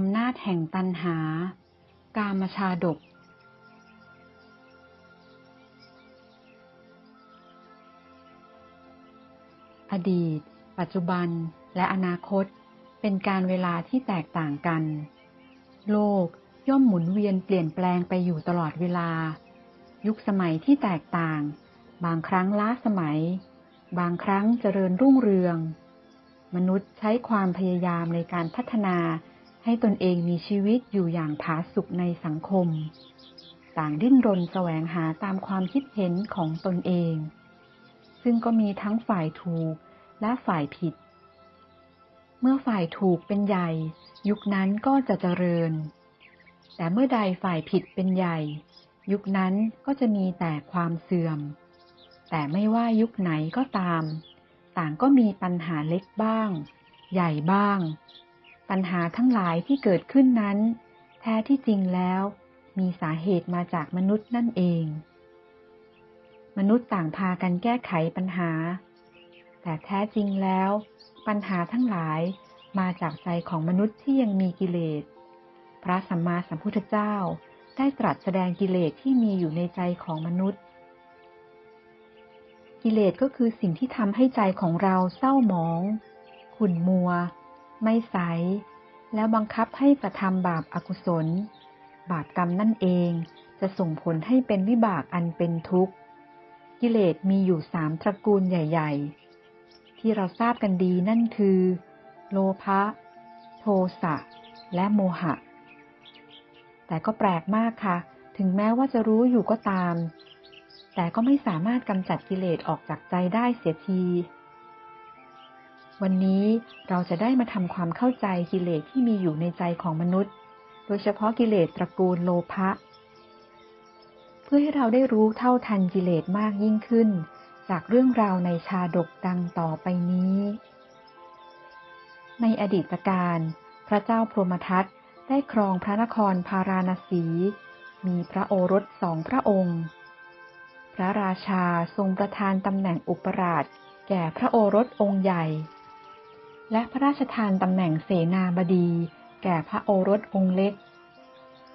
อำนาจแห่งตันหา กามชาดก อดีต ปัจจุบัน และอนาคต เป็นการเวลาที่แตกต่างกัน โลกย่อมหมุนเวียนเปลี่ยนแปลงไปอยู่ตลอดเวลา ยุคสมัยที่แตกต่าง บางครั้งล้าสมัย บางครั้งเจริญรุ่งเรือง มนุษย์ใช้ความพยายามในการพัฒนา ให้ตนเองมีชีวิตอยู่อย่างผาสุกในสังคม ต่างดิ้นรนแสวงหาตามความคิดเห็นของตนเอง ซึ่งก็มีทั้งฝ่ายถูกและฝ่ายผิด เมื่อฝ่ายถูกเป็นใหญ่ ยุคนั้นก็จะเจริญ แต่เมื่อใดฝ่ายผิดเป็นใหญ่ ยุคนั้นก็จะมีแต่ความเสื่อม แต่ไม่ว่ายุคไหนก็ตาม ต่างก็มีปัญหาเล็กบ้าง ใหญ่บ้าง ปัญหาทั้งหลายที่เกิดขึ้นนั้น แท้ที่จริงแล้ว มีสาเหตุมาจากมนุษย์นั่นเอง มนุษย์ต่างพากันแก้ไขปัญหา แต่แท้จริงแล้ว ปัญหาทั้งหลายมาจากใจของมนุษย์ที่ยังมีกิเลส พระสัมมาสัมพุทธเจ้าได้ตรัสแสดงกิเลสที่มีอยู่ในใจของมนุษย์ กิเลสก็คือสิ่งที่ทำให้ใจของเราเศร้าหมองขุ่นมัว ไม่ใส แล้วบังคับให้กระทำบาปอากุศล บาปกรรมนั่นเองจะส่งผลให้เป็นวิบากอันเป็นทุกข์ กิเลสมีอยู่สามตระกูลใหญ่ ๆ ที่เราทราบกันดีนั่นคือ โลภะ โทสะ และโมหะ แต่ก็แปลกมากค่ะ ถึงแม้ว่าจะรู้อยู่ก็ตาม แต่ก็ไม่สามารถกำจัดกิเลสออกจากใจได้เสียที วันนี้เราจะได้มาทำความเข้าใจกิเลสที่มีอยู่ในใจของมนุษย์ โดยเฉพาะกิเลสตระกูลโลภะ เพื่อให้เราได้รู้เท่าทันกิเลสมากยิ่งขึ้น จากเรื่องราวในชาดกดังต่อไปนี้ ในอดีตการ พระเจ้าพรหมทัตได้ครองพระนครพาราณสี มีพระโอรสสองพระองค์ พระราชาทรงประทานตำแหน่งอุปราช แก่พระโอรสองค์ใหญ่ และพระราชทานตำแหน่งเสนาบดี แก่พระโอรสองค์เล็ก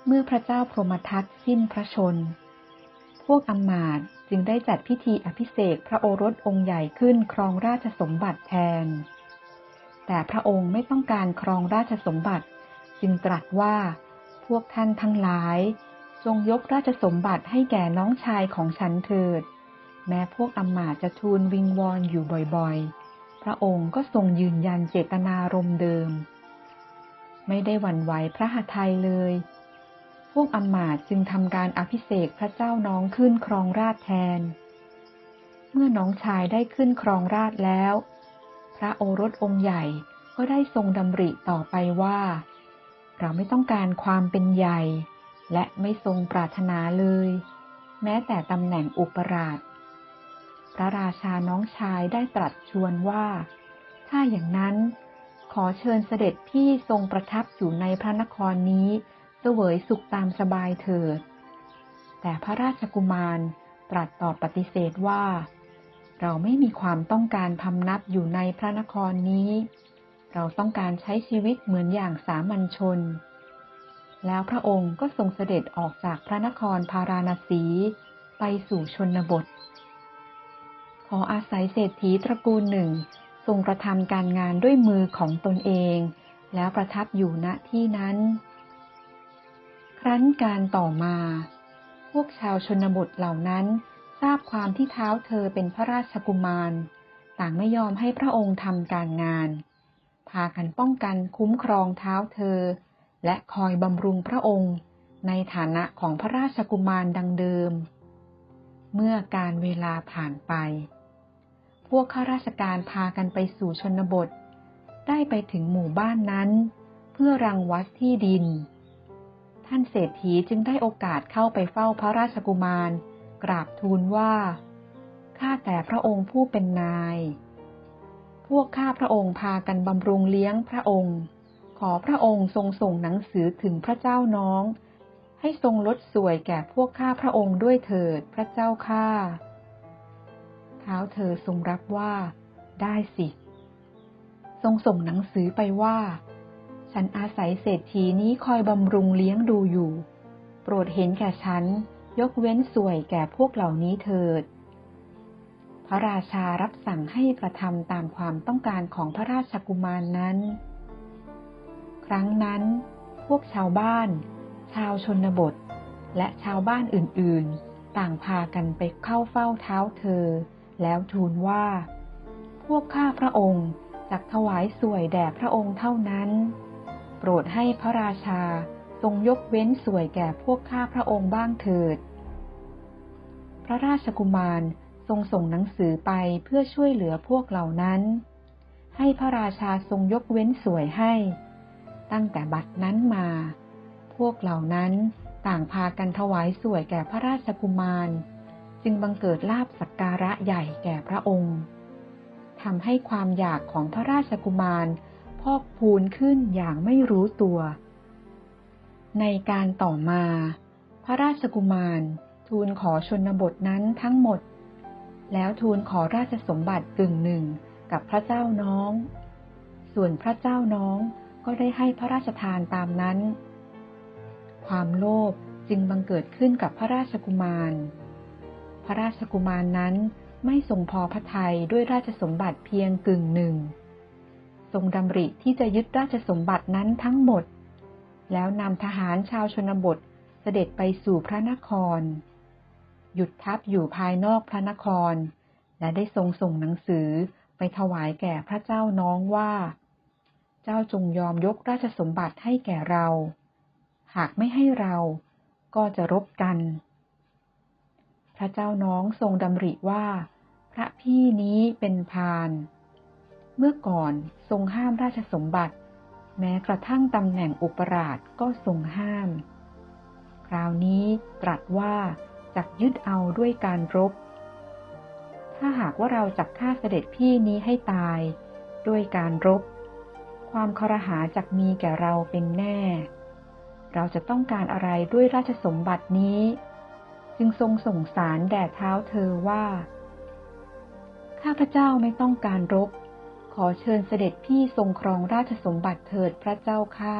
เมื่อพระเจ้าพรหมทัตสิ้นพระชน พวกอมาตจึงได้จัดพิธีอภิเษกพระโอรสองค์ใหญ่ขึ้นครองราชสมบัติแทน แต่พระองค์ไม่ต้องการครองราชสมบัติ จึงตรัสว่า พวกท่านทั้งหลาย จงยกราชสมบัติให้แก่น้องชายของฉันเถิด แม้พวกอมาตจะทูลวิงวอนอยู่บ่อยๆ พระองค์ก็ทรงยืนยันเจตนารมณ์เดิม ไม่ได้หวั่นไหวพระหัตถ์เลย พวกอมาตจึงทำการอภิเษกพระเจ้าน้องขึ้นครองราชแทน เมื่อน้องชายได้ขึ้นครองราชแล้ว พระโอรสองค์ใหญ่ก็ได้ทรงดำริต่อไปว่า เราไม่ต้องการความเป็นใหญ่ และไม่ทรงปรารถนาเลย แม้แต่ตำแหน่งอุปราช พระราชาน้องชายได้ตรัสชวนว่า ถ้าอย่างนั้น ขอเชิญเสด็จพี่ทรงประทับอยู่ในพระนครนี้เสวยสุขตามสบายเถิด แต่พระราชกุมารตรัสตอบปฏิเสธว่า เราไม่มีความต้องการพำนับอยู่ในพระนครนี้ เราต้องการใช้ชีวิตเหมือนอย่างสามัญชน แล้วพระองค์ก็ทรงเสด็จออกจากพระนครพาราณสีไปสู่ชนบท ออาศัยเศรษฐีตระกูลหนึ่ง ทรงกระทำการงานด้วยมือของตนเอง แล้วประทับอยู่ณที่นั้น ครั้นการต่อมา พวกชาวชนบทเหล่านั้น ทราบความที่เท้าเธอเป็นพระราชกุมาร ต่างไม่ยอมให้พระองค์ทำการงาน พากันป้องกันคุ้มครองเท้าเธอ และคอยบำรุงพระองค์ ในฐานะของพระราชกุมารดังเดิมเมื่อการเวลาผ่านไป วกข้าราชการพากันไปสู่ชนบท ได้ไปถึงหมู่บ้านนั้น เพื่อรังวัดที่ดิน ท่านเศรษฐีจึงได้โอกาสเข้าไปเฝ้าพระราชกุมาร กราบทูลว่า ข้าแต่พระองค์ผู้เป็นนาย พวกข้าพระองค์พากันบำรุงเลี้ยงพระองค์ ขอพระองค์ทรงส่งหนังสือถึงพระเจ้าน้อง ให้ทรงลดสวยแก่พวกข้าพระองค์ด้วยเถิดพระเจ้าข้า เท้าเธอทรงรับว่า ได้สิ ทรงส่งหนังสือไปว่าฉฉันอาศัยเศรษฐีนี้คอยบำรุงเลี้ยงดูอยู่ โปรดเห็นแก่ฉัน ยกเว้นสวยแก่พวกเหล่านี้เถิด พระราชารับสั่งให้กระทำตามความต้องการของพระราชกุมารนนั้น ครั้งนั้น พวกชาวบ้าน ชาวชนบท และชาวบ้านอื่น ๆต่างพากันไปเข้าเฝ้าเท้าเธอ แล้วทูลว่า พวกข้าพระองค์จักถวายสวยแด่พระองค์เท่านั้น โปรดให้พระราชาทรงยกเว้นสวยแก่พวกข้าพระองค์บ้างเถิด พระราชกุมารทรงส่งหนังสือไปเพื่อช่วยเหลือพวกเหล่านั้น ให้พระราชาทรงยกเว้นสวยให้ ตั้งแต่บัดนั้นมา พวกเหล่านั้นต่างพากันถวายสวยแก่พระราชกุมาร จึงบังเกิดลาบสักการะใหญ่แก่พระองค์ทำให้ความอยากของพระราชกุมาร พอกพูนขึ้นอย่างไม่รู้ตัว ในการต่อมา พระราชกุมารทูลขอชนบทนั้นทั้งหมด แล้วทูลขอราชสมบัติกึ่งหนึ่งกับพระเจ้าน้อง ส่วนพระเจ้าน้องก็ได้ให้พระราชทานตามนั้น ความโลภจึงบังเกิดขึ้นกับพระราชกุมาร พระราชกุมารนั้นไม่ทรงพอพระทัยด้วยราชสมบัติเพียงกึ่งหนึ่ง ทรงดำริที่จะยึดราชสมบัตินั้นทั้งหมด แล้วนำทหารชาวชนบทเสด็จไปสู่พระนคร หยุดทัพอยู่ภายนอกพระนคร และได้ทรงส่งหนังสือไปถวายแก่พระเจ้าน้องว่า เจ้าจงยอมยกราชสมบัติให้แก่เรา หากไม่ให้เราก็จะรบกัน ระเจ้าน้องทรงดำริว่า พระพี่นี้เป็นพาน เมื่อก่อนทรงห้ามราชสมบัติ แม้กระทั่งตำแหน่งอุปราชก็ทรงห้าม คราวนี้ตรัสว่าจักยึดเอาด้วยการรบ ถ้าหากว่าเราจักฆ่าเสด็จพี่นี้ให้ตาย ด้วยการรบ ความครหาจักมีแก่เราเป็นแน่ เราจะต้องการอะไรด้วยราชสมบัตินี้ จึงทรงส่งสารแด่เท้าเธอว่า ข้าพเจ้าไม่ต้องการรบ ขอเชิญเสด็จพี่ทรงครองราชสมบัติเถิดพระเจ้าข้า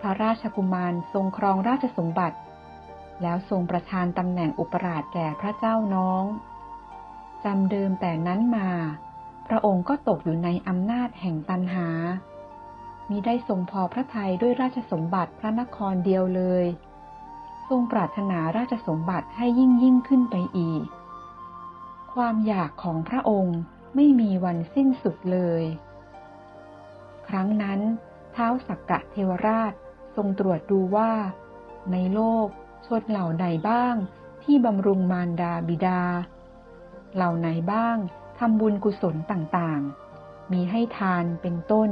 พระราชกุมารทรงครองราชสมบัติ แล้วทรงประทานตำแหน่งอุปราชแก่พระเจ้าน้อง จำเดิมแต่นั้นมา พระองค์ก็ตกอยู่ในอำนาจแห่งตันหามิได้ทรงพอพระทัยด้วยราชสมบัติพระนครเดียวเลย ทรงปรารถนาราชสมบัติให้ยิ่งยิ่งขึ้นไปอีก ความอยากของพระองค์ไม่มีวันสิ้นสุดเลย ครั้งนั้นเท้าสักกะเทวราชทรงตรวจดูว่า ในโลกชนเหล่าใดบ้างที่บำรุงมารดาบิดา เหล่าไหนบ้างทำบุญกุศลต่างๆ มีให้ทานเป็นต้น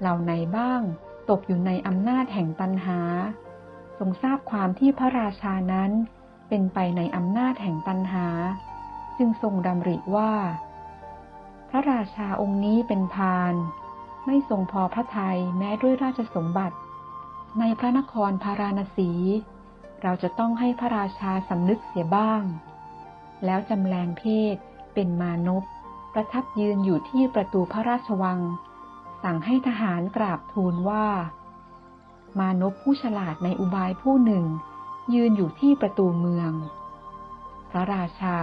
เหล่าไหนบ้างตกอยู่ในอำนาจแห่งตันหา งทราบความที่พระราชานั้น เป็นไปในอำนาจแห่งตันหา จึงทรงดำริว่า พระราชาองค์นี้เป็นพาน ไม่ทรงพอพระทัยแม้ด้วยราชสมบัติ ในพระนครพาราณสี เราจะต้องให้พระราชาสำนึกเสียบ้าง แล้วจำแรงเพศเป็นมานพประทับยืนอยู่ที่ประตูพระราชวัง สั่งให้ทหารกราบทูลว่า มานพผู้ฉลาดในอุบายผู้หนึ่ง ยืนอยู่ที่ประตูเมือง พระราชา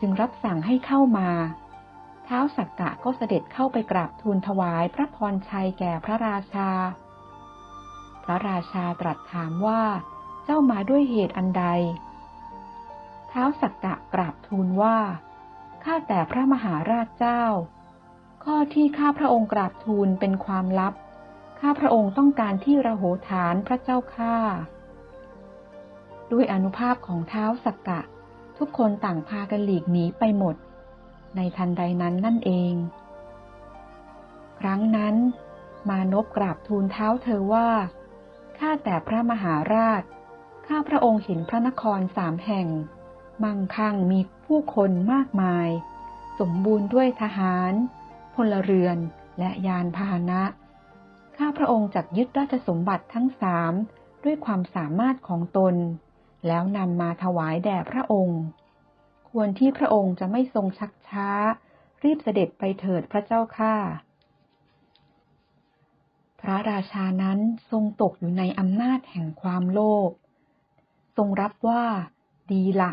จึงรับสั่งให้เข้ามาเท้าสักกะก็เสด็จเข้าไปกราบทูลถวายพระพรชัยแก่พระราชา พระราชาตรัสถามว่า เจ้ามาด้วยเหตุอันใดเท้าสักกะกราบทูลว่า ข้าแต่พระมหาราชเจ้า ข้อที่ข้าพระองค์กราบทูลเป็นความลับ ข้าพระองค์ต้องการที่ระโหฐานพระเจ้าข้าด้วยอนุภาพของเท้าสักกะ ทุกคนต่างพากันหลีกหนีไปหมด ในทันใดนั้นนั่นเอง ครั้งนั้น มานพกราบทูลเท้าเธอว่า ข้าแต่พระมหาราช ข้าพระองค์เห็นพระนครสามแห่ง มั่งคั่งมีผู้คนมากมาย สมบูรณ์ด้วยทหาร พลเรือนและยานพาหนะ ข้าพระองค์จักยึดราชสมบัติทั้งสามด้วยความสามารถของตน แล้วนำมาถวายแด่พระองค์ ควรที่พระองค์จะไม่ทรงชักช้า รีบเสด็จไปเถิดพระเจ้าข้าพระราชานั้นทรงตกอยู่ในอำนาจแห่งความโลภ ทรงรับว่าดีละ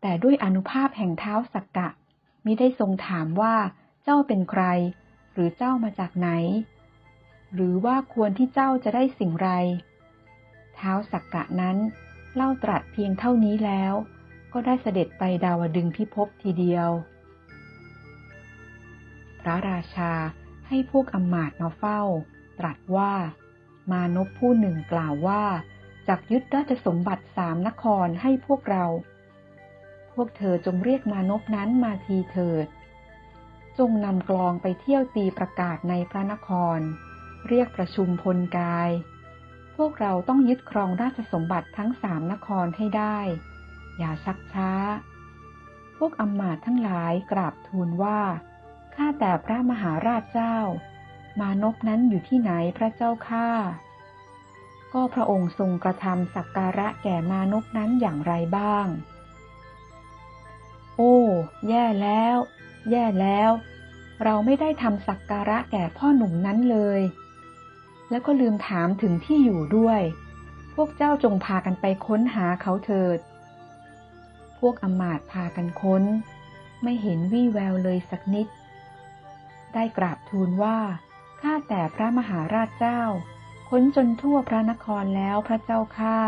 แต่ด้วยอนุภาพแห่งเท้าสักกะมิได้ทรงถามว่าเจ้าเป็นใคร หรือเจ้ามาจากไหน หรือว่าควรที่เจ้าจะได้สิ่งไร เท้าสักกะนั้นเล่าตรัสเพียงเท่านี้แล้ว ก็ได้เสด็จไปดาวดึงพิภพทีเดียว พระราชาให้พวกอำมาตย์มาเฝ้า ตรัสว่ามานพผู้หนึ่งกล่าวว่าจากยึดราชสมบัติสามนครให้พวกเรา พวกเธอจงเรียกมานพนั้นมาทีเถิด จงนำกลองไปเที่ยวตีประกาศในพระนคร เรียกประชุมพลกาย พวกเราต้องยึดครองราชสมบัติทั้งสามนครให้ได้ อย่าชักช้า พวกอำมาตย์ทั้งหลายกราบทูลว่า ข้าแต่พระมหาราชเจ้า มานพนั้นอยู่ที่ไหนพระเจ้าข้า ก็พระองค์ทรงกระทำสักการะแก่มานพนั้นอย่างไรบ้าง โอ้ แย่แล้ว แย่แล้วเราไม่ได้ทำสักการะแก่พ่อหนุ่มนั้นเลย แล้วก็ลืมถามถึงที่อยู่ด้วย พวกเจ้าจงพากันไปค้นหาเขาเถิด พวกอมาตพากันค้น ไม่เห็นวี่แววเลยสักนิด ได้กราบทูลว่า ข้าแต่พระมหาราชเจ้า ค้นจนทั่วพระนครแล้วพระเจ้าข้า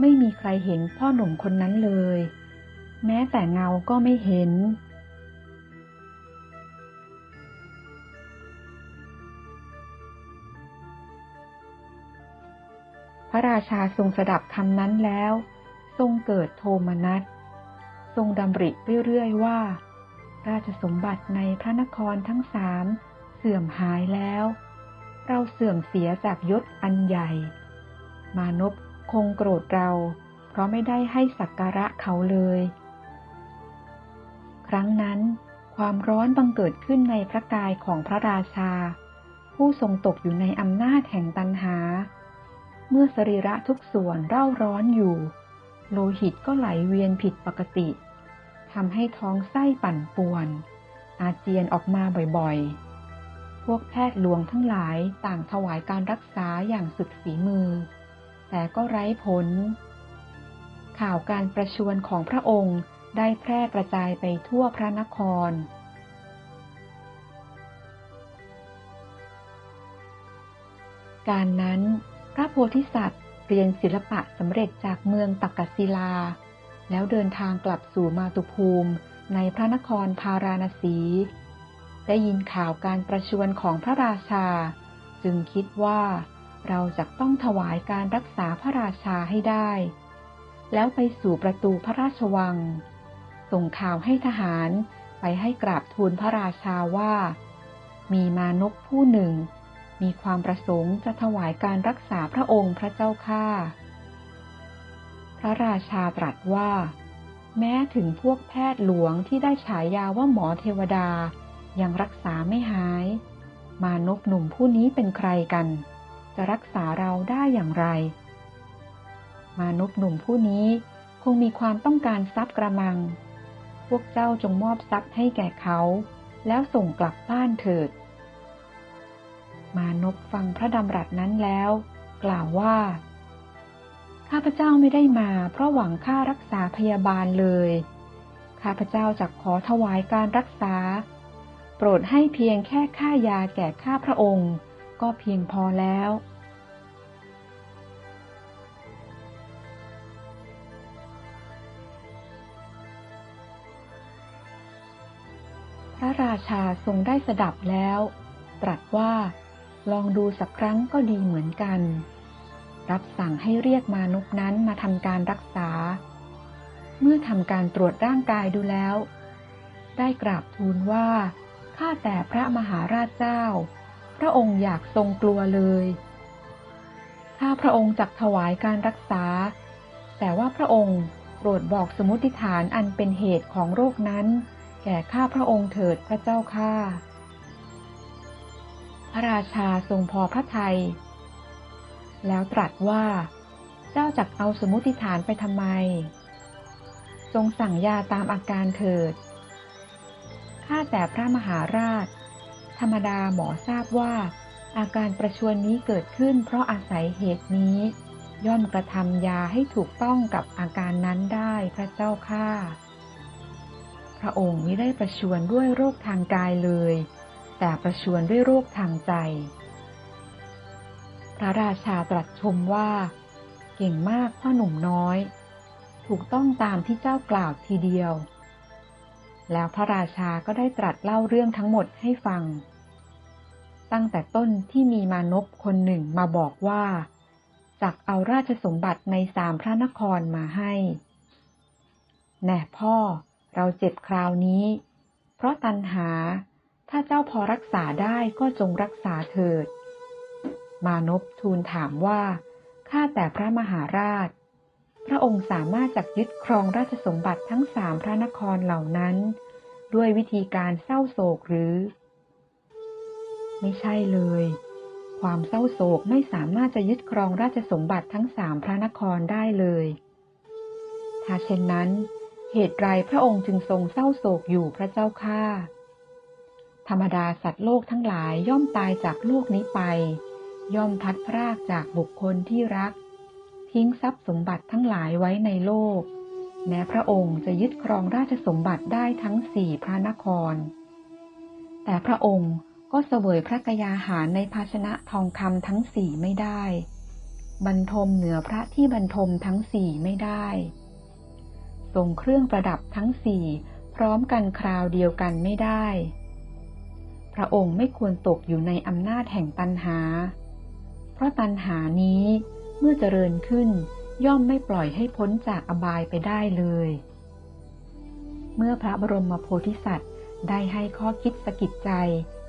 ไม่มีใครเห็นพ่อหนุ่มคนนั้นเลย แม้แต่เงาก็ไม่เห็น ระราชาทรงสดับคำนั้นแล้ว ทรงเกิดโทมนัส ทรงดำริเรื่อยๆว่า ราชสมบัติในพระนครทั้งสามเสื่อมหายแล้ว เราเสื่อมเสียจากยศอันใหญ่ มานพคงโกรธเรา เพราะไม่ได้ให้สักการะเขาเลย ครั้งนั้น ความร้อนบังเกิดขึ้นในพระกายของพระราชา ผู้ทรงตกอยู่ในอำนาจแห่งตันหา เมื่อสรีระทุกส่วนเร่าร้อนอยู่ โลหิตก็ไหลเวียนผิดปกติทำให้ท้องไส้ปั่นป่วน อาเจียนออกมาบ่อยๆ พวกแพทย์หลวงทั้งหลายต่างถวายการรักษาอย่างสุดฝีมือ แต่ก็ไร้ผล ข่าวการประชวรของพระองค์ได้แพร่กระจายไปทั่วพระนครการนั้น พระโพธิสัตว์เรียนศิลปะสำเร็จจากเมืองตักกศิลา แล้วเดินทางกลับสู่มาตุภูมิในพระนครพาราณสี ได้ยินข่าวการประชวรของพระราชา จึงคิดว่าเราจะต้องถวายการรักษาพระราชาให้ได้ แล้วไปสู่ประตูพระราชวัง ส่งข่าวให้ทหารไปให้กราบทูลพระราชาว่า มีมานพผู้หนึ่ง มีความประสงค์จะถวายการรักษาพระองค์พระเจ้าข้าพระราชาตรัสว่า แม้ถึงพวกแพทย์หลวงที่ได้ฉายาว่าหมอเทวดา ยังรักษาไม่หาย มานพหนุ่มผู้นี้เป็นใครกัน จะรักษาเราได้อย่างไร มานพหนุ่มผู้นี้คงมีความต้องการทรัพย์กระมัง พวกเจ้าจงมอบทรัพย์ให้แก่เขา แล้วส่งกลับบ้านเถิด มานพฟังพระดำรัสนั้นแล้ว กล่าวว่า ข้าพเจ้าไม่ได้มาเพราะหวังค่ารักษาพยาบาลเลย ข้าพเจ้าจะขอถวายการรักษา โปรดให้เพียงแค่ค่ายาแก่ข้าพระองค์ ก็เพียงพอแล้ว พระราชาทรงได้สดับแล้ว ตรัสว่า ลองดูสักครั้งก็ดีเหมือนกัน รับสั่งให้เรียกมานพนั้นมาทำการรักษา เมื่อทำการตรวจร่างกายดูแล้ว ได้กราบทูลว่า ข้าแต่พระมหาราชเจ้า พระองค์อยากทรงกลัวเลยข้าพระองค์จักถวายการรักษา แต่ว่าพระองค์โปรดบอกสมมติฐานอันเป็นเหตุของโรคนั้น แก่ข้าพระองค์เถิดพระเจ้าข้า ระราชาทรงพอพระทัย แล้วตรัสว่า เจ้าจักเอาสมมติฐานไปทำไม ทรงสั่งยาตามอาการเถิด ข้าแต่พระมหาราช ธรรมดาหมอทราบว่า อาการประชวนนี้เกิดขึ้นเพราะอาศัยเหตุนี้ ย่อมกระทำยาให้ถูกต้องกับอาการนั้นได้พระเจ้าข้าพระองค์ไม่ได้ประชวนด้วยโรคทางกายเลย แต่ประชวนด้วยโรคทางใจ พระราชาตรัสชมว่า เก่งมากพ่อหนุ่มน้อย ถูกต้องตามที่เจ้ากล่าวทีเดียว แล้วพระราชาก็ได้ตรัสเล่าเรื่องทั้งหมดให้ฟัง ตั้งแต่ต้นที่มีมานพคนหนึ่งมาบอกว่าจักเอาราชสมบัติในสามพระนครมาให้ แน่พ่อเราเจ็บคราวนี้ เพราะตันหา ถ้าเจ้าพอรักษาได้ก็จงรักษาเถิด มานพทูลถามว่า ข้าแต่พระมหาราช พระองค์สามารถจักยึดครองราชสมบัติทั้งสามพระนครเหล่านั้น ด้วยวิธีการเศร้าโศกหรือ ไม่ใช่เลย ความเศร้าโศกไม่สามารถจะยึดครองราชสมบัติทั้งสามพระนครได้เลย ถ้าเช่นนั้น เหตุไรพระองค์จึงทรงเศร้าโศกอยู่พระเจ้าข้า ธรรมดาสัตว์โลกทั้งหลายย่อมตายจากโลกนี้ไป ย่อมพัดพรากจากบุคคลที่รัก ทิ้งทรัพย์สมบัติทั้งหลายไว้ในโลก แม้พระองค์จะยึดครองราชสมบัติได้ทั้งสี่พระนคร แต่พระองค์ก็เสวยพระกยาหารในภาชนะทองคำทั้งสี่ไม่ได้ บรรทมเหนือพระที่บรรทมทั้งสี่ไม่ได้ทรงเครื่องประดับทั้งสี่พร้อมกันคราวเดียวกันไม่ได้ พระองค์ไม่ควรตกอยู่ในอำนาจแห่งตันหา เพราะตันหานี้เมื่อเจริญขึ้นย่อมไม่ปล่อยให้พ้นจากอบายไปได้เลย เมื่อพระบรมโพธิสัตว์ได้ให้ข้อคิดสกิดใจ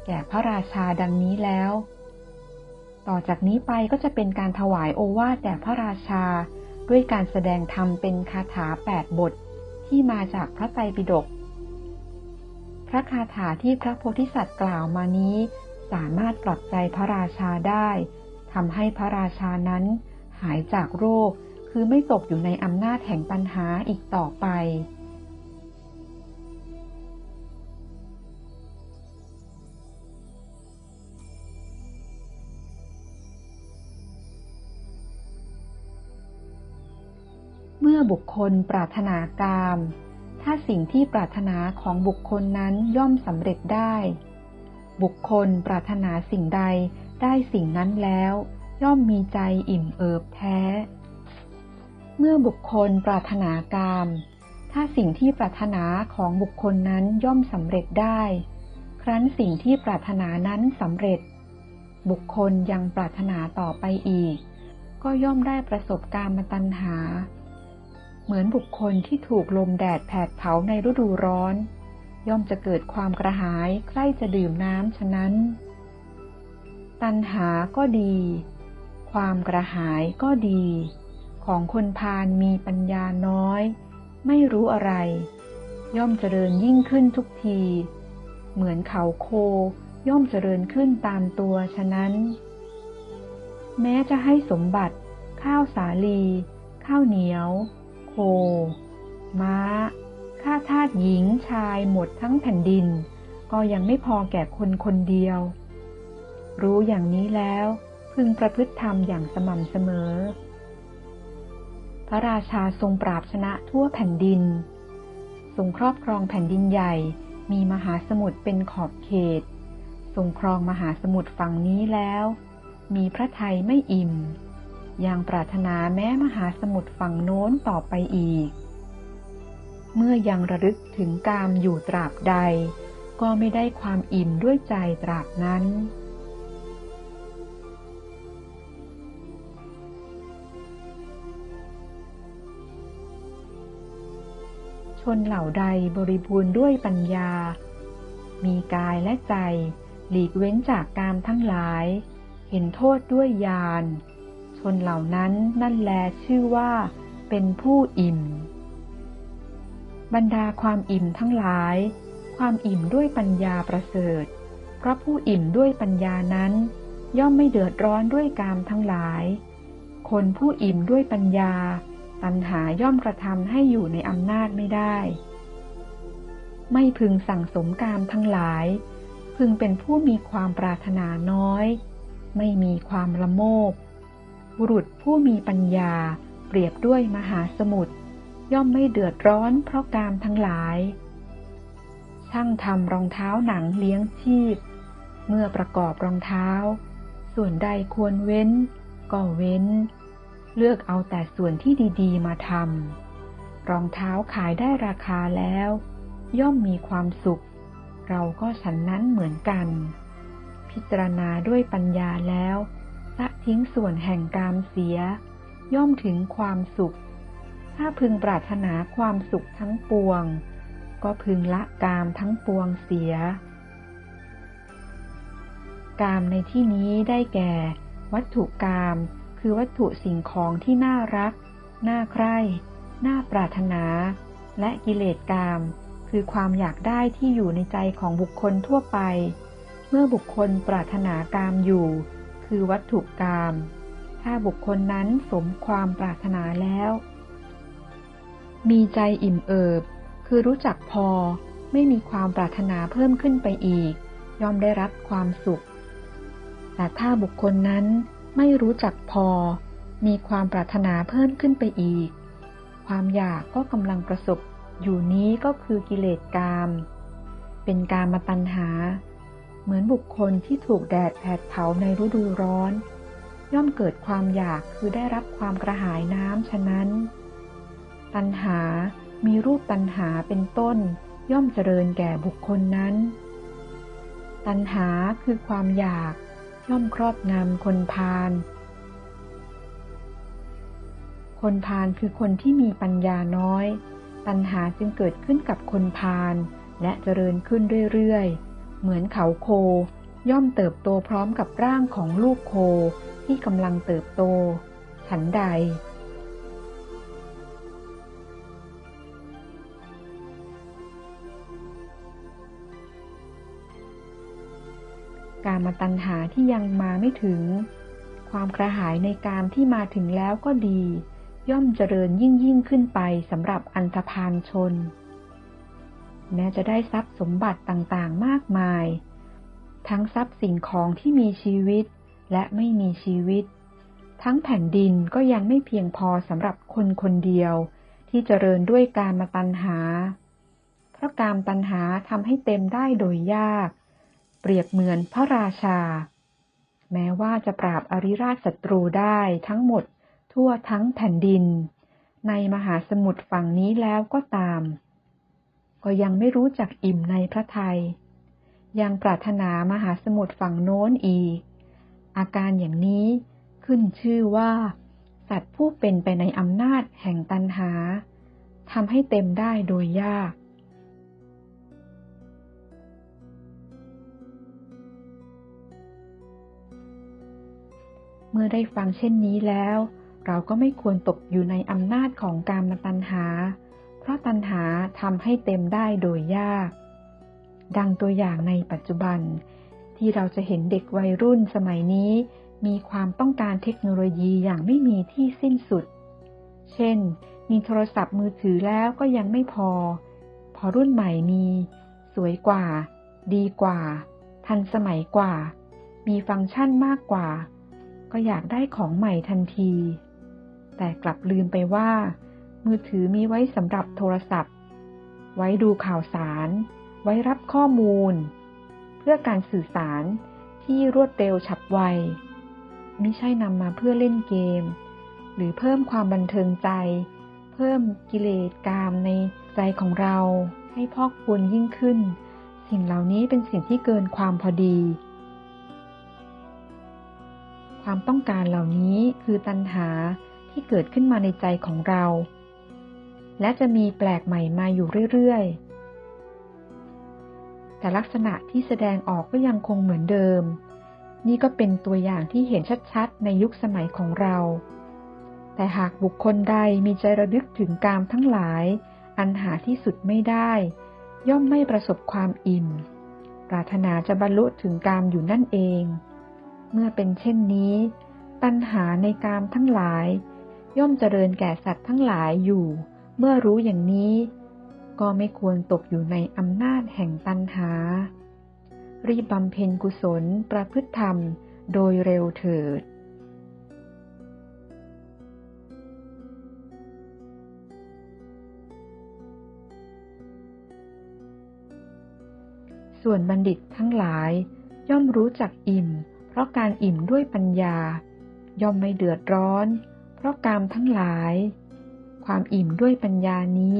แก่พระราชาดังนี้แล้ว ต่อจากนี้ไปก็จะเป็นการถวายโอวาทแด่พระราชา ด้วยการแสดงธรรมเป็นคาถาแปดบท ที่มาจากพระไตรปิฎก พระคาถาที่พระโพธิสัตว์กล่าวมานี้ สามารถปลอบใจพระราชาได้ทำให้พระราชานั้น หายจากโรค คือไม่ตกอยู่ในอำนาจแห่งปัญหาอีกต่อไป เมื่อบุคคลปรารถนากาม ถ้าสิ่งที่ปรารถนาของบุคคลนั้นย่อมสำเร็จได้ บุคคลปรารถนาสิ่งใดได้สิ่งนั้นแล้ว ย่อมมีใจอิ่มเอิบแท้ เมื่อบุคคลปรารถนากาม ถ้าสิ่งที่ปรารถนาของบุคคลนั้นย่อมสำเร็จได้ ครั้นสิ่งที่ปรารถนานั้นสำเร็จ บุคคลยังปรารถนาต่อไปอีก ก็ย่อมได้ประสบการมตัญหา เหมือนบุคคลที่ถูกลมแดดแผดเผาในฤดูร้อน ย่อมจะเกิดความกระหายใกล้จะดื่มน้ำฉะนั้น ตัณหาก็ดี ความกระหายก็ดี ของคนพาลมีปัญญาน้อย ไม่รู้อะไร ย่อมเจริญยิ่งขึ้นทุกที เหมือนเขาโคย่อมเจริญขึ้นตามตัวฉะนั้น แม้จะให้สมบัติ ข้าวสาลี ข้าวเหนียว ม้า ข้าทาสหญิงชายหมดทั้งแผ่นดิน ก็ยังไม่พอแก่คนคนเดียว รู้อย่างนี้แล้วพึงประพฤติธรรมอย่างสม่ำเสมอ พระราชาทรงปราบชนะทั่วแผ่นดิน ทรงครอบครองแผ่นดินใหญ่ มีมหาสมุทรเป็นขอบเขต ทรงครองมหาสมุทรฝั่งนี้แล้ว มีพระทัยไม่อิ่ม ยังปรารถนาแม้มหาสมุทรฝั่งโน้นต่อไปอีก เมื่อยังระลึกถึงกามอยู่ตราบใด ก็ไม่ได้ความอิ่มด้วยใจตราบนั้น ชนเหล่าใดบริบูรณ์ด้วยปัญญา มีกายและใจ หลีกเว้นจากกามทั้งหลาย เห็นโทษด้วยญาณ ชนเหล่านั้นนั่นแลชื่อว่าเป็นผู้อิ่ม บรรดาความอิ่มทั้งหลาย ความอิ่มด้วยปัญญาประเสริฐ เพราะผู้อิ่มด้วยปัญญานั้น ย่อมไม่เดือดร้อนด้วยกามทั้งหลาย คนผู้อิ่มด้วยปัญญา ตัณหาย่อมกระทำให้อยู่ในอำนาจไม่ได้ ไม่พึงสั่งสมกามทั้งหลาย พึงเป็นผู้มีความปรารถนาน้อย ไม่มีความละโมบ บุรุษผู้มีปัญญา เปรียบด้วยมหาสมุทรย่อมไม่เดือดร้อนเพราะกามทั้งหลาย ช่างทำรองเท้าหนังเลี้ยงชีพ เมื่อประกอบรองเท้า ส่วนใดควรเว้น ก็เว้น เลือกเอาแต่ส่วนที่ดีๆ มาทำรองเท้าขายได้ราคาแล้ว ย่อมมีความสุข เราก็ฉันนั้นเหมือนกัน พิจารณาด้วยปัญญาแล้ว ละทิ้งส่วนแห่งกามเสีย ย่อมถึงความสุข ถ้าพึงปรารถนาความสุขทั้งปวง ก็พึงละกามทั้งปวงเสีย กามในที่นี้ได้แก่ วัตถุกาม คือวัตถุสิ่งของที่น่ารัก น่าใคร่ น่าปรารถนา และกิเลสกาม คือความอยากได้ที่อยู่ในใจของบุคคลทั่วไป เมื่อบุคคลปรารถนากามอยู่ คือวัตถุกามถ้าบุคคลนั้นสมความปรารถนาแล้ว มีใจอิ่มเอิบ คือรู้จักพอ ไม่มีความปรารถนาเพิ่มขึ้นไปอีก ย่อมได้รับความสุข แต่ถ้าบุคคลนั้นไม่รู้จักพอ มีความปรารถนาเพิ่มขึ้นไปอีก ความอยากก็กำลังประสบอยู่นี้ก็คือกิเลสกาม เป็นการมาตัณหา เหมือนบุคคลที่ถูกแดดแผดเผาในฤดูร้อน ย่อมเกิดความอยากคือได้รับความกระหายน้ำฉะนั้น ตัณหา มีรูปตัณหาเป็นต้น ย่อมเจริญแก่บุคคลนั้น ตัณหาคือความอยาก ย่อมครอบงำคนพาล คนพาลคือคนที่มีปัญญาน้อย ตัณหาจึงเกิดขึ้นกับคนพาลและเจริญขึ้นเรื่อยๆ เหมือนเขาโค ย่อมเติบโตพร้อมกับร่างของลูกโคที่กำลังเติบโต ฉันใด การมาตัณหาที่ยังมาไม่ถึง ความกระหายในการที่มาถึงแล้วก็ดี ย่อมเจริญยิ่งยิ่งขึ้นไปสำหรับอันธพาลชน แม้จะได้ทรัพย์สมบัติต่างๆ มากมาย ทั้งทรัพย์สิ่งของที่มีชีวิตและไม่มีชีวิต ทั้งแผ่นดินก็ยังไม่เพียงพอสำหรับคนคนเดียว ที่เจริญด้วยการมาตัณหา เพราะการตัณหาทำให้เต็มได้โดยยาก เปรียบเหมือนพระราชา แม้ว่าจะปราบอริราชศัตรูได้ทั้งหมดทั่วทั้งแผ่นดิน ในมหาสมุทรฝั่งนี้แล้วก็ตาม ก็ยังไม่รู้จักอิ่มในพระทัย ยังปรารถนามหาสมุทรฝั่งโน้นอีก อาการอย่างนี้ขึ้นชื่อว่า สัตว์ผู้เป็นไปในอำนาจแห่งตันหาทำให้เต็มได้โดยยาก เมื่อได้ฟังเช่นนี้แล้ว เราก็ไม่ควรตกอยู่ในอำนาจของการมตัญหา ราะตัญหาทำให้เต็มได้โดยยาก ดังตัวอย่างในปัจจุบัน ที่เราจะเห็นเด็กวัยรุ่นสมัยนี้ มีความต้องการเทคโนโลยีอย่างไม่มีที่สิ้นสุด เช่น มีโทรศัพท์มือถือแล้วก็ยังไม่พอ พอรุ่นใหม่มี สวยกว่า ดีกว่า ทันสมัยกว่า มีฟังก์ชันมากกว่า ก็อยากได้ของใหม่ทันที แต่กลับลืมไปว่า มือถือมีไว้สำหรับโทรศัพท์ ไว้ดูข่าวสาร ไว้รับข้อมูล เพื่อการสื่อสารที่รวดเร็วฉับไวไม่ใช่นำมาเพื่อเล่นเกม หรือเพิ่มความบันเทิงใจ เพิ่มกิเลสกามในใจของเราให้พอกพูนยิ่งขึ้น สิ่งเหล่านี้เป็นสิ่งที่เกินความพอดี ความต้องการเหล่านี้คือตัณหาที่เกิดขึ้นมาในใจของเรา และจะมีแปลกใหม่มาอยู่เรื่อยๆ แต่ลักษณะที่แสดงออกก็ยังคงเหมือนเดิม นี่ก็เป็นตัวอย่างที่เห็นชัดๆ ในยุคสมัยของเรา แต่หากบุคคลใดมีใจระลึกถึงกามทั้งหลาย อันหาที่สุดไม่ได้ ย่อมไม่ประสบความอิ่ม ปรารถนาจะบรรลุถึงกามอยู่นั่นเอง เมื่อเป็นเช่นนี้ ตัณหาในกามทั้งหลาย ย่อมเจริญแก่สัตว์ทั้งหลายอยู่ เมื่อรู้อย่างนี้ ก็ไม่ควรตกอยู่ในอำนาจแห่งตัณหา รีบบำเพ็ญกุศลประพฤติธรรมโดยเร็วเถิดส่วนบัณฑิตทั้งหลาย ย่อมรู้จักอิ่ม เพราะการอิ่มด้วยปัญญา ย่อมไม่เดือดร้อน เพราะกามทั้งหลาย ความอิ่มด้วยปัญญานี้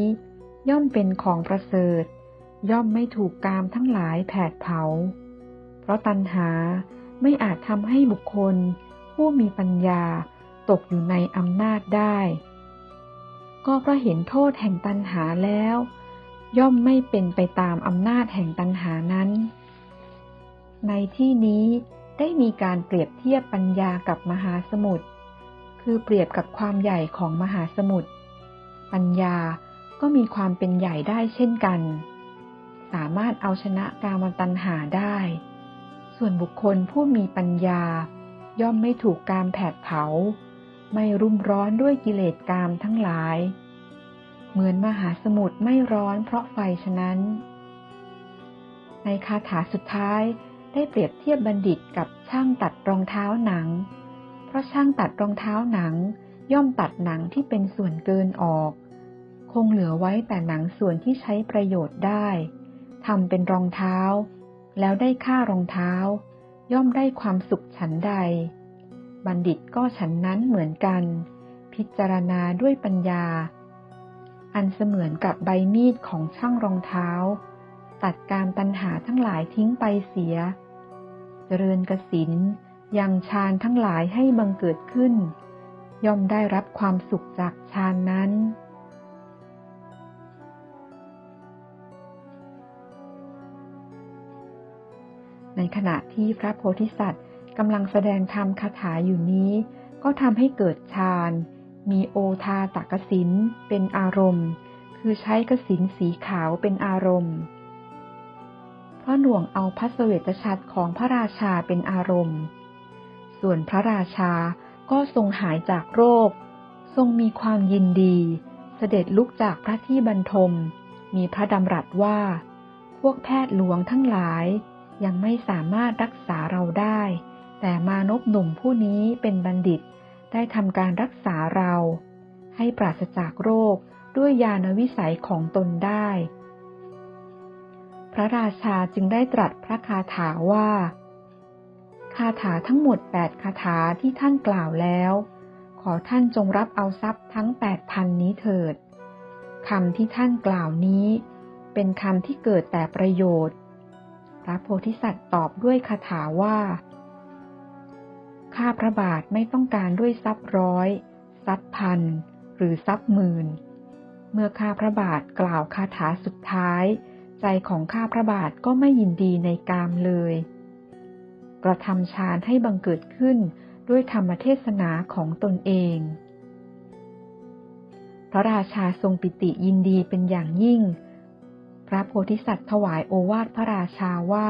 ย่อมเป็นของประเสริฐ ย่อมไม่ถูกกามทั้งหลายแผดเผา เพราะตัณหาไม่อาจทำให้บุคคล ผู้มีปัญญาตกอยู่ในอำนาจได้ ก็เพราะเห็นโทษแห่งตัณหาแล้ว ย่อมไม่เป็นไปตามอำนาจแห่งตัณหานั้น ในที่นี้ได้มีการเปรียบเทียบปัญญากับมหาสมุทร คือเปรียบกับความใหญ่ของมหาสมุทร ปัญญาก็มีความเป็นใหญ่ได้เช่นกัน สามารถเอาชนะกามตัณหาได้ ส่วนบุคคลผู้มีปัญญา ย่อมไม่ถูกกามแผดเผา ไม่รุ่มร้อนด้วยกิเลสกามทั้งหลาย เหมือนมหาสมุทรไม่ร้อนเพราะไฟฉะนั้น ในคาถาสุดท้ายได้เปรียบเทียบบัณฑิตกับช่างตัดรองเท้าหนัง เพราะช่างตัดรองเท้าหนัง ย่อมตัดหนังที่เป็นส่วนเกินออก คงเหลือไว้แต่หนังส่วนที่ใช้ประโยชน์ได้ทำเป็นรองเท้า แล้วได้ค่ารองเท้า ย่อมได้ความสุขฉันใด บัณฑิตก็ฉันนั้นเหมือนกัน พิจารณาด้วยปัญญา อันเสมือนกับใบมีดของช่างรองเท้า ตัดการตัณหาทั้งหลายทิ้งไปเสีย เจริญกสินยังฌานทั้งหลายให้บังเกิดขึ้น ย่อมได้รับความสุขจากฌานนั้น ในขณะที่พระโพธิสัตว์กำลังแสดงธรรมคาถาอยู่นี้ ก็ทำให้เกิดฌาน มีโอทาตกสินเป็นอารมณ์ คือใช้กสินสีขาวเป็นอารมณ์เพราะหน่วงเอาพระเสวตฉัตรของพระราชาเป็นอารมณ์ ส่วนพระราชา ก็ทรงหายจากโรค ทรงมีความยินดี เสด็จลุกจากพระที่บรรทม มีพระดำรัสว่า พวกแพทย์หลวงทั้งหลาย ยังไม่สามารถรักษาเราได้ แต่มานพหนุ่มผู้นี้เป็นบัณฑิต ได้ทำการรักษาเรา ให้ปราศจากโรคด้วยญาณวิสัยของตนได้ พระราชาจึงได้ตรัสพระคาถาว่า คาถาทั้งหมดแปดคาถาที่ท่านกล่าวแล้ว ขอท่านจงรับเอาทรัพย์ทั้งแปดพันนี้เถิดคำที่ท่านกล่าวนี้ เป็นคำที่เกิดแต่ประโยชน์ พระโพธิสัตว์ตอบด้วยคาถาว่าข้าพระบาทไม่ต้องการด้วยทรัพย์ร้อยทรัพย์พันหรือทรัพย์หมื่น เมื่อข้าพระบาทกล่าวคาถาสุดท้าย ใจของข้าพระบาทก็ไม่ยินดีในกามเลย กระทำฌานให้บังเกิดขึ้นด้วยธรรมเทศนาของตนเอง พระราชาทรงปิติยินดีเป็นอย่างยิ่ง พระโพธิสัตว์ถวายโอวาทพระราชาว่า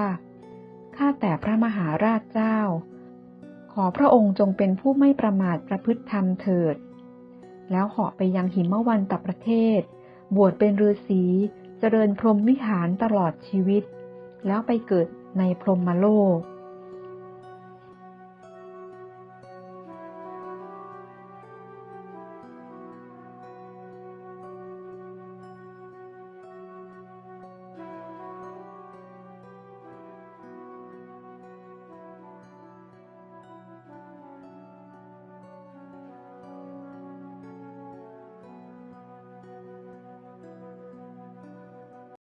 ข้าแต่พระมหาราชเจ้า ขอพระองค์จงเป็นผู้ไม่ประมาทประพฤติธรรมเถิด แล้วเหาะไปยังหิมวันตประเทศ บวชเป็นฤาษี เจริญพรหมวิหารตลอดชีวิต แล้วไปเกิดในพรหมโลก